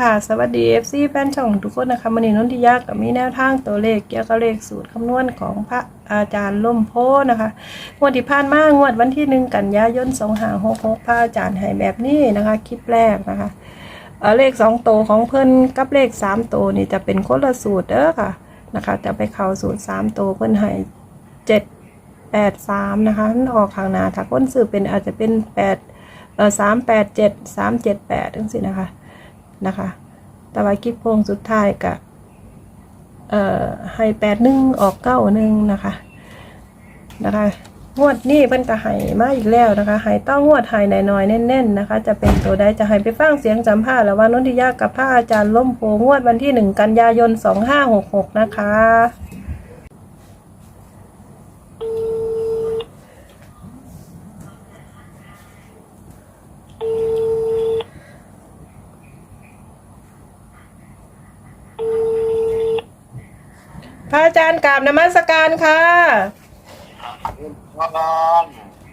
ค่ะ สวัสดี FC แฟนช่องทุกคนนะคะมันนี้นนทิยากับมีแนวทางตัวเลขเกี่ยวกับเลขสูตรคำนวณของพระอาจารย์ล่มโพนะคะงวดที่ผ่านมางวดวันที่หนึ่งกันยายนสองหาหกหกพระอาจารย์ให้แบบนี้นะคะ คลิปแรกนะคะเเลขสองตัวของเพิ่นกับเลขสามตัวนี่จะเป็นคนละสูตรเด้อค่ะนะคะ จะไปเข้าสูตรสามตัวเพิ่นให้เจ็ดแปดสามนะคะมันออกข้างหน้าถ้าคนซื้อเป็นอาจจะเป็นแปดเออสามแปดเจ็ดสามเจ็ดแปดทั้งสินะคะ นะคะ แต่ว่าคลิปโพงสุดท้ายกับให้แปดหนึ่งออกเก้าหนึ่งนะคะนะคะงวดนี้เพิ่นก็ให้มาอีกแล้วนะคะให้ต้องงวดให้หน่อยๆแน่นๆนะคะ จะเป็นตัวใดจะให้ไปฟังเสียงสัมภาษณ์แล้วว่านนทิยากับพระอาจารย์ล่มโพงวดวันที่หนึ่งกันยายนสองห้าหกหกนะคะ ระอาจารย์กราบนมัสการค่ะพ่อบ้าน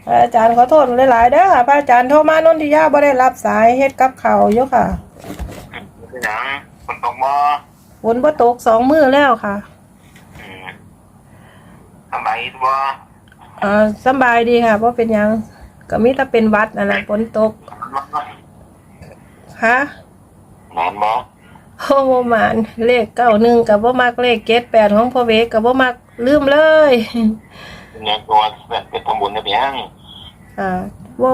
พระอาจารย์ขอโทษหลายๆเด้อค่ะ พระอาจารย์โทรมานนทิยาบ่ได้รับสายเฮ็ดกับเขาวอยู่ค่ะเป็นหยังคนตกบ่ฝนบ่ตกสองมื้อแล้วค่ะอืมสบายดีบ่เอ่อสำบายดีค่ะบ่เป็นหยังก็มีแต่เป็นหวัดนั่นแหละฝนตกค่ะนอนบ่ โอ้บ่มานเลขเก้าหนึ่งกับบ่มักเลขเกตแปดของพ่อเวกกับบ่มักลืมเลยเป็นหยังตัวเป็นทำบุญได้เพียงอ่าบ่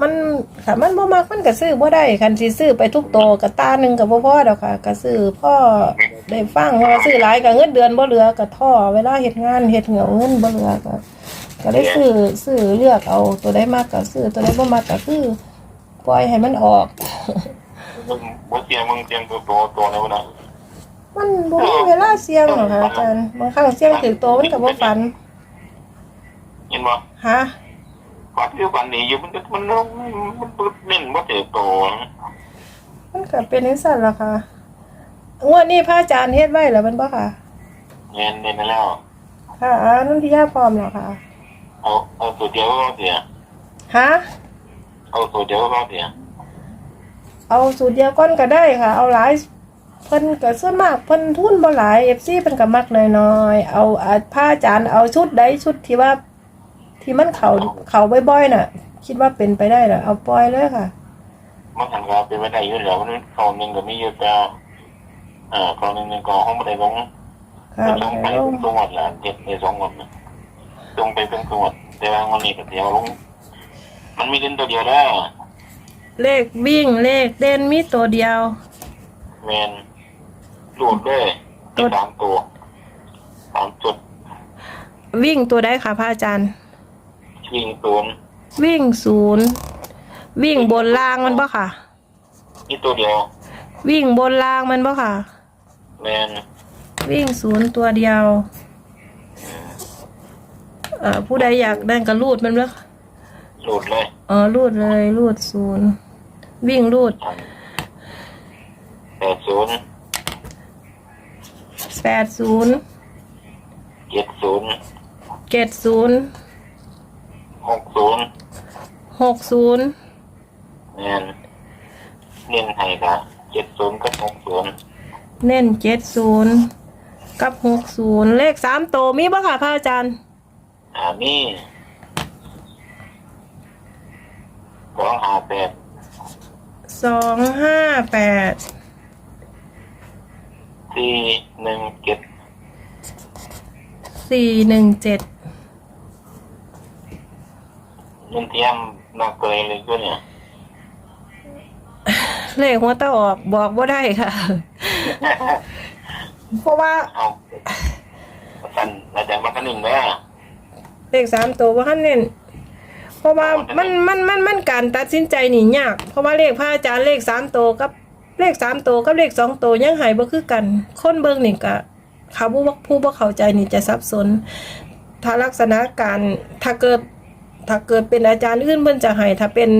มันถ้ามันบ่มักมันก็ซื้อบ่ได้คันสิซื้อไปทุกโตก็ตาหนึงก็บ่พอดอกค่ะก็ซื้อพ่อได้ฟังเพราะว่าซื้อหลายก็เงินเดือนบ่เหลือก็ท้อเวลาเฮ็ดงานเฮ็ดเหงาเงินบ่เหลือก็ก็ได้ซื้อซื้อเลือกเอาตัวใดมักก็ซื้อตัวใดบ่มักก็คือปล่อยให้มันออก มึงบ่เสียงมึงเสียงตัวตัวตัวในวันนั้นมันบ่มีเวลาเสี่ยงหรอกค่ะอาจารย์บางครั้งเสี่ยงถึงโตมันก็บ่ฝันเห็นบ่ฮะฝันเดียวกันนี่อยู่มันมันมันมันเล่นบ่เจอตัวมันก็เป็นจังซั่นล่ะค่ะงวดนี้พระอาจารย์เฮ็ดไว้แล้วมันบ่ค่ะเงินเล่นไปแล้วค่ะนันทิยาพร้อมแล้วค่ะเอาเอาตัวเดียวก็เสียฮะเอาตัวเดียวก็เสีย เอาสูตรเดียวก่อนก็ได้ค่ะ เอาหลายเพิ่นก็ส่วนมากเพิ่นทุนบ่หลาย FC เพิ่นก็มักน้อยๆเอาอาพระอาจารย์เอาชุดใดชุดที่ว่า ที่มันเข้าเข้าบ่อยๆน่ะ คิดว่าเป็นไปได้ล่ะเอาปล่อยเลยค่ะมันหันก็เป็นไปได้อยู่แล้วมันเขานึงก็มีอยู่แต่เอ่อเขานึงก็ห้องบ่ได้ลงค่ะมันลงไปแล้วเป็นจังหวัดละเจ็ดในสองวันนะลงไปเป็นจังหวัดแต่ว่าวันนี้ก็เดียวลงมันมีเล่นตัวเดียวแล้ว เลขวิ่งเลขเด่นมีตัวเดียว แมนหลุดด้วยตัวสามตัวสามจุดวิ่งตัวใดค่ะพระอาจารย์ ยิงตูนวิ่งศูนย์วิ่งบนล่างมันบ่ค่ะ นี่ตัวเดียว วิ่งบนล่างมันบ่ค่ะ แมนวิ่งศูนย์ตัวเดียวเอ่อผู้ใดอยากได้ก็รูดมันเด้อหลุดเลย เออรูดเลยรูดศูนย์ วิ่งรูดแปดศูนย์แปดศูนย์เจ็ดศูนย์เจ็ดศูนย์หกศูนย์หกศูนย์แมนเน้นให้ค่ะเจ็ดศูนย์กับหกศูนย์เน้นเจ็ดศูนย์กับหกศูนย์เลขสามโตวมีบ่ค่ะพระอาจารย์อ่ามีสองห้าแปด สองห้าแปดสี่หนึ่งเจ็ดสี่หนึ่งเจ็ดเงินเทียมนอกเกยเลยก็เนี่ยเลขหัวตาออกบอกว่าได้ค่ะ เพราะว่าเอาสันอาจารย์มากันหนึ่งแม่เลขสามตัวว่าท่านเน้น เพราะว่ามันมันมันมันการตัดสินใจนี่ยาก เพราะว่าเลขพระอาจารย์เลขสามตัวกับเลขสามตัวกับเลขสองตัวยังหายบ่คือกัน คนเบิ่งนี่ก็เขาผู้บ่ผู้บ่เข้าใจนี่จะสับสน ถ้าลักษณะการถ้าเกิดถ้าเกิดเป็นอาจารย์อื่นเพิ่นจะให้ถ้าเป็น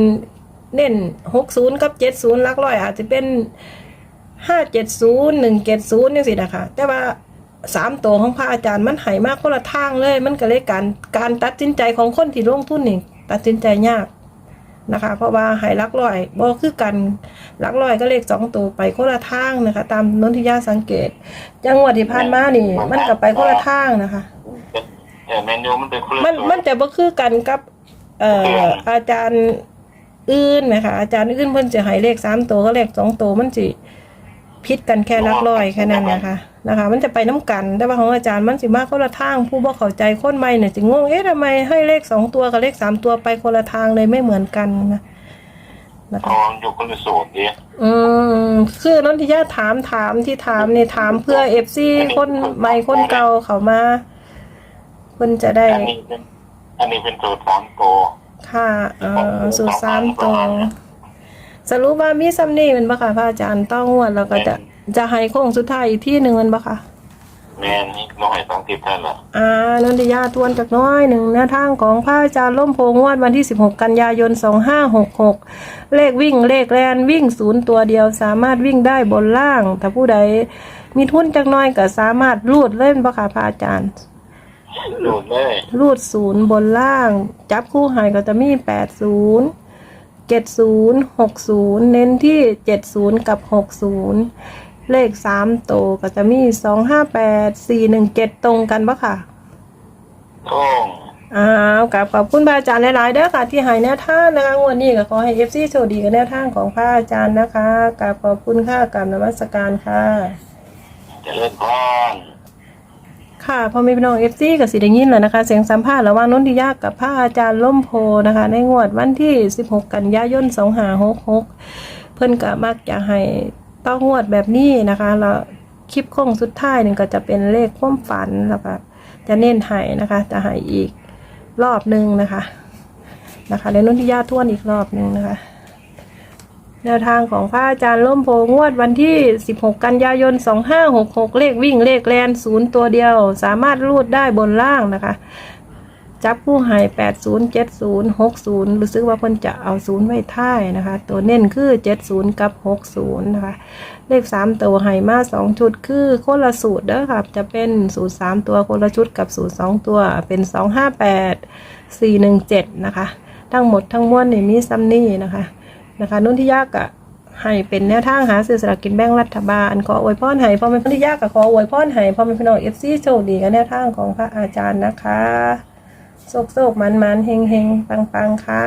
เน้นหกศูนย์กับเจ็ดศูนย์ลักร้อยอาจจะเป็นห้าเจ็ดศูนย์หนึ่งเจ็ดศูนย์นี่สินะคะแต่ว่าสามตัวของพระอาจารย์มันใหายมากคนละทางเลย มันก็เลยการการตัดสินใจของคนที่ลงทุนนี่ ตัดสินใจยากนะคะ เพราะว่าใหายลักลอยบ่คือกันลักลอยก็เลขสองตัวไปคนละทางนะคะ ตามนนทิยาสังเกต จังหวัดที่ผ่านมานี่ มันก็ไปคนละทางนะคะเออแมนยูมันเป็นคนละมันสูตรมันจะบ่คือกันกับเอ่ออาจารย์อื่นนะคะ อาจารย์อื่นเพิ่นจะให้เลขสามตัวก็เลขสองตัวมันสิ พิษกันแค่หลักร้อยแค่นั้นนะคะนะคะ มันจะไปน้กัน แต่ว่าของอาจารย์มันสิมากคนละทาง ผู้บ่เข้าใจคนใหม่เนี่ยสิงงเอ๊ะทำไมให้เลขสองตัวกับเลขสามตัวไปคนละทางเลยไม่เหมือนกันนะนะอ๋อคะอยู่คนละสูตรดิอืมคือนนทิยาถามถามที่ถามเนี่ยถามเพื่อเอฟซีคนใหม่คนเก่าเขามาเพิ่นจะได้อันนี้เป็นอันนี้เป็นสูตรสามโตวค่ะเอ่อสูตรสามตัว สรุปว่ามีซัมนี่เป็นปะคะพระอาจารย์ต้องงวดแล้วก็จะจะให้โค้งสุดท้ายอีกที่หนึ่งมันปะคะแมนนี่น้องให้สองทิศท่านละอ่านนทิยาทวนจากน้อยหนึ่งแนวทางของพระอาจารย์ล่มโพงวดวันที่ 16 กันยายน 2566 เลขวิ่งเลขแลนวิ่งศูนย์ตัวเดียวสามารถวิ่งได้บนล่าง ถ้าผู้ใดมีทุนจากน้อยก็สามารถรูดเล่นปะคะพระอาจารย์สูตรเลยรูดศูนย์บนล่าง จับคู่หายก็จะมีแปดศูนย์เจ็ดศูนย์หกศูนย์เน้นที่เจ็ดศูนย์กับหกศูนย์เลขสามโตวก็จะมีสองห้าแปดสี่หนึ่งเจ็ดตรงกันปะค่ะต้องอ้าวกับขอบคุณพระอาจารย์หลายๆเด้อค่ะ ที่ใหายแนวทางนะคะงวดนี้ก็ขอให้เอฟซีโชคดีกับแนวทางของพระอาจารย์นะคะกับขอบคุณค่ะกับนมัสการค่ะ เจะเล่นพร ค่ะพอมีพี่น้องเอฟซีกับสิได้ยินแล้วนะคะ เสียงสัมภาษณ์ระหว่างนนทิยากกับพระอาจารย์ล่มโพนะคะ ในงวดวันที่ 16 กันยายน2566 เพิ่นก็มักจะให้ต้องงวดแบบนี้นะคะแล้วคลิปโค้งสุดท้ายหนึ่งก็จะเป็นเลขความฝันแล้วก็จะเน้นให้นะคะ จะให้อีกรอบหนึ่งนะคะนะคะในนนทิยาทวนอีกรอบหนึ่งนะคะ แนวทางของพระอาจารย์ล่มโพงวดวันที่ 16 กันยายน 2566 เลขวิ่งเลขแลนศูนย์ตัวเดียว สามารถรูดได้บนล่างนะคะ จับผู้หาย80 70 60 รู้สึกว่าเพิ่นจะเอาศูนย์ไว้ท้ายนะคะ ตัวเน้นคือ 70 กับ 60 นะคะ เลข 3 ตัวหายมา 2 ชุดคือคนละสูตรเด้อค่ะจะเป็นสูตร 3 ตัวคนละชุดกับสูตร 2 ตัวเป็น 258 417 นะคะ ทั้งหมดทั้งมวลนี่มีซัมนี่นะคะ นะคะนุ่นที่ยากอะให้เป็นแนวทางหาซื้อสลากกินแบ่งรัฐบาลขออวยพรให้พ่อแม่พี่น้องที่ยากกับขออวยพรให้พ่อแม่พี่น้องเอฟซีโชคดีกับแนวทางของพระอาจารย์นะคะโชคโชคมันมันๆเฮงเฮงปังปังๆค่ะ